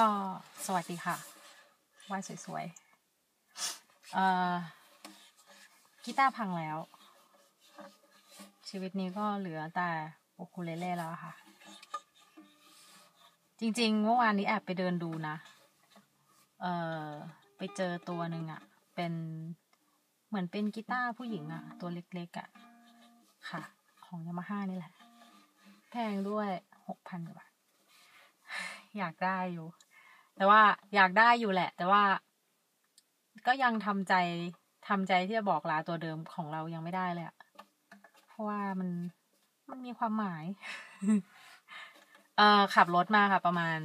ก็สวัสดีค่ะวายสวยๆเอ่อกีตาร์พังแล้ว ชีวิตนี้ก็เหลือแต่โอคูเลเล่แล้วค่ะ จริงๆเมื่อวานนี้แอบไปเดินดูนะ เอ่อไปเจอตัวหนึ่งอะเป็นเหมือนเป็นกีตาร์ผู้หญิงอะตัวเล็กๆอะค่ะ ของยามาฮ่านี่แหละ แพงด้วยหกพันกว่าบาทอยากได้อยู่ แต่ว่าอยากได้อยู่แหละ แต่ว่าก็ยังทำใจทำใจที่จะบอกลาตัวเดิมของเรายังไม่ได้เลยอะเพราะว่ามันมันมีความหมาย เอ่อขับรถมาค่ะ ประมาณ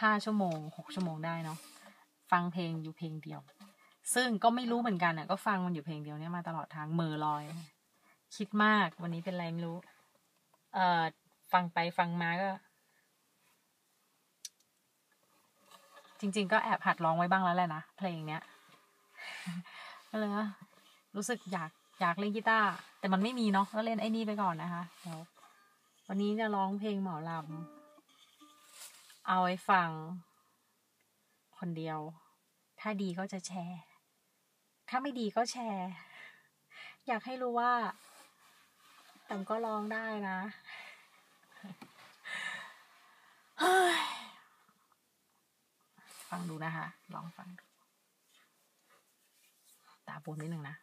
ห้าชั่วโมงหกชั่วโมงได้เนาะฟังเพลงอยู่เพลงเดียว ซึ่งก็ไม่รู้เหมือนกันอะ ก็ฟังมันอยู่เพลงเดียวเนี่ยมาตลอดทางเมอลอย คิดมากวันนี้เป็นไรไม่รู้ เอ่อฟังไปฟังมาก็ จริง ๆ ก็แอบหัดร้องไว้บ้างแล้วแหละนะเพลงเนี้ยก็เลยรู้สึกอยากอยากเล่นกีตาร์แต่มันไม่มีเนาะก็เล่นไอ้นี่ไปก่อนนะคะเดี๋ยววันนี้จะร้องเพลงหมอลำเอาไว้ฟัง คนเดียว ถ้าดีก็จะแชร์ ถ้าไม่ดีก็แชร์ อยากให้รู้ว่าแต่ก็ร้องได้นะ ฟังดูนะคะ ลองฟังดูตาบวมนิดนึงนะ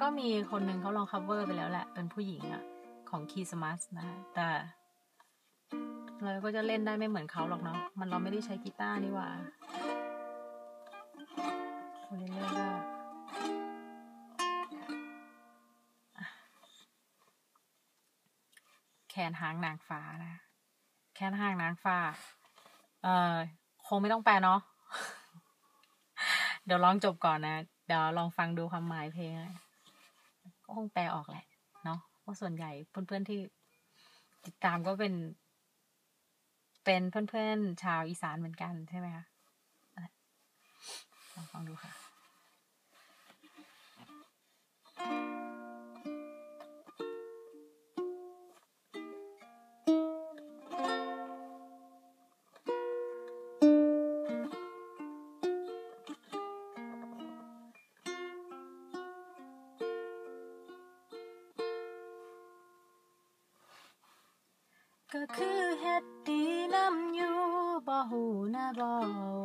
ก็มีคนหนึ่งเขาลอง cover ไปแล้วแหละ เป็นผู้หญิงอะของคีสมัสนะ แต่ เราก็จะเล่นได้ไม่เหมือนเขาหรอกเนาะ มันเราไม่ได้ใช้กีตาร์นี่หว่าคนเล่นก็ แคนหางนางฟ้านะ แคนหางนางฟ้า เอ่อคงไม่ต้องแปลเนาะ เดี๋ยวลองจบก่อนนะ เดี๋ยวลองฟังดูความหมายเพลงก็คงแปลออกแหละ เนาะเพราะส่วนใหญ่เพื่อนๆที่ติดตามก็เป็น เป็นเพื่อนๆชาวอีสานเหมือนกันใช่ไหมคะลองฟังดูค่ะ ก็คือเฮ็ดดีน้ำอยู่บ่หูนะบ่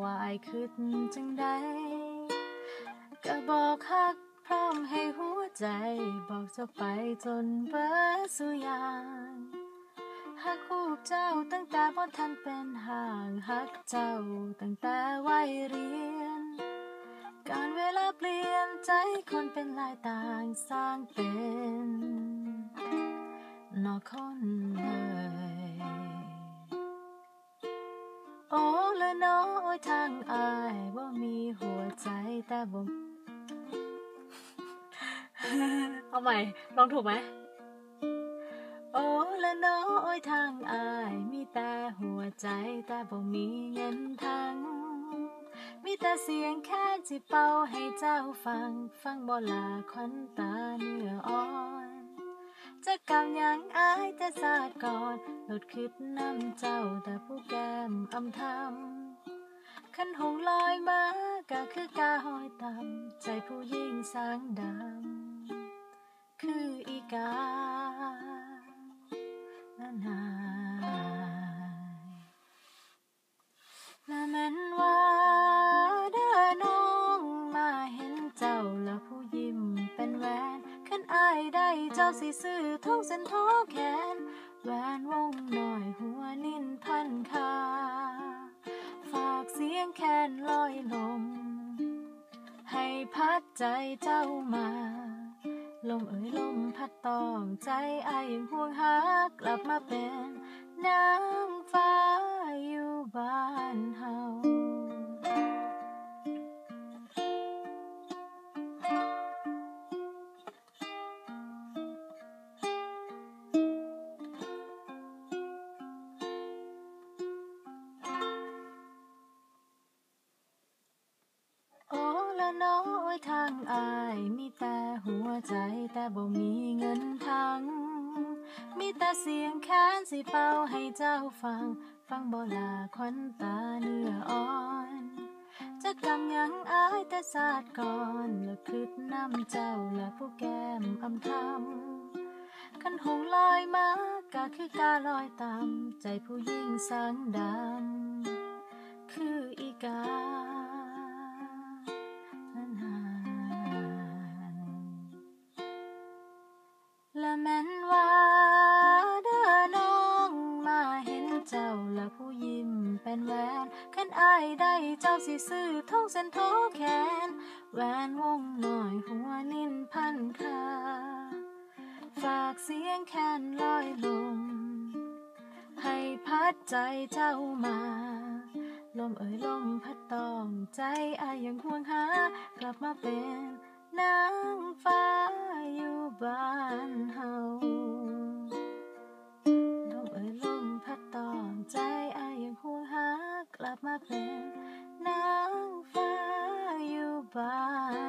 ว่าอายคิดจังใดก็บอกฮักพร้อมให้หัวใจ บอกจะไปจนเบิดสุยางฮักคู่เจ้าตั้งแต่บ่ทันเป็นห่างฮักเจ้าตั้งแต่วัยเรียน การเวลาเปลี่ยนใจคนเป็นหลายต่างสร้างเป็นนอกคนเลย โอ้ละน้อยทางอายว่ามีหัวใจแต่บ่เอาใหม่ลองถูกไหมโอ้ละน้อยทางอายมีแต่หัวใจแต่บ่มีเงินทั้งมีแต่เสียงแค่ที่เป่าให้เจ้าฟัง ฟังบ่ลาควันตาเนื้ออ่อน จะกำยังอายจะสาดก่อนหลุดคิดน้ำเจ้าแต่ผู้แก้มอำทำขันหงลอยมาก็คือกาหอยต่ำใจผู้ยิงสางดำ เจ้าสิซื้อทองเส้นทอแขนแหวนวงหน่อยหัวนิ่นพันคาฝากเสียงแคนลอยลม ให้พัดใจเจ้ามา ลมเอ่ยลมพัดตองใจไอ้ห่วงหากลับมาเป็นน หัวใจแต่บ่มีเงินทั้ง มีแต่เสียงแค้นสิเป่าให้เจ้าฟัง ฟังบ่ลาควันตาเนื้ออ่อน จะกำยังอายแต่ศาสตร์ก่อนแล้วคืดน้ำเจ้าและผู้แก้มอำทำคันหงลอยมาก็คือการลอยตามใจผู้หญิงสังดำ เจ้าและผู้ยิ้มเป็นแหวนคันอายได้เจ้าสิซื้อท่องเส้นโทแขน แหวนวงหน่อยหัวนิ่นพันคาฝากเสียงแคนลอยลมให้พัดใจเจ้ามา ลมเอ่ยลมพัดตองใจอายยังห่วงหากลับมาเป็นนาา